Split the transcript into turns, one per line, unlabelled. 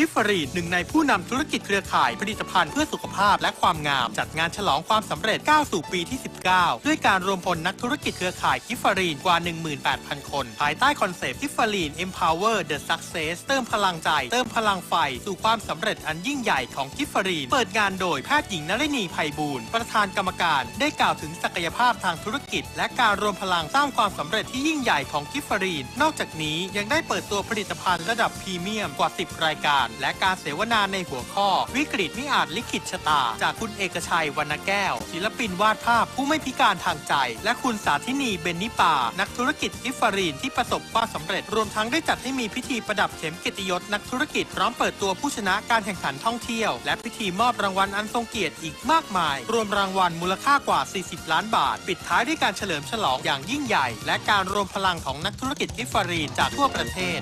กิฟฟรีนหนึ่งในผู้นำธุรกิจเครือข่ายผลิตภัณฑ์เพื่อสุขภาพและความงาม จัดงานฉลองความสำเร็จก้าวสู่ปีที่ 19 ด้วยการรวมพลนักธุรกิจเครือข่ายกิฟฟรีนกว่า 18,000 คน ภายใต้คอนเซปต์กิฟฟรีน empower the success เติมพลังใจ เติมพลังไฟ สู่ความสำเร็จอันยิ่งใหญ่ของกิฟฟรีนเปิดงานโดยแพทย์หญิงนฤนีไพบูลย์ประธานกรรมการได้กล่าวถึงศักยภาพทางธุรกิจ และการรวมพลังสร้างความสำเร็จที่ยิ่งใหญ่ของกิฟฟรีนนอกจากนี้ยังได้เปิดตัวผลิตภัณฑ์ระดับพรีเมียมกว่า 10 รายการและการเสวนาในหัวข้อ วิกฤตไม่อาจลิขิตชะตา จากคุณเอกชัยวรรณแก้ว ศิลปินวาดภาพผู้ไม่พิการทางใจ และคุณสาธินีเบนนิปา นักธุรกิจกิฟฟรีนที่ประสบความสำเร็จ รวมทั้งได้จัดให้มีพิธีประดับเข็มเกียรติยศนักธุรกิจพร้อมเปิดตัวผู้ชนะการแข่งขันท่องเที่ยว และพิธีมอบรางวัลอันทรงเกียรติอีกมากมาย รวมรางวัลมูลค่ากว่า 40 ล้านบาท ปิดท้ายด้วยการเฉลิมฉลองอย่างยิ่งใหญ่ และการรวมพลังของนักธุรกิจกิฟฟรีนจากทั่วประเทศ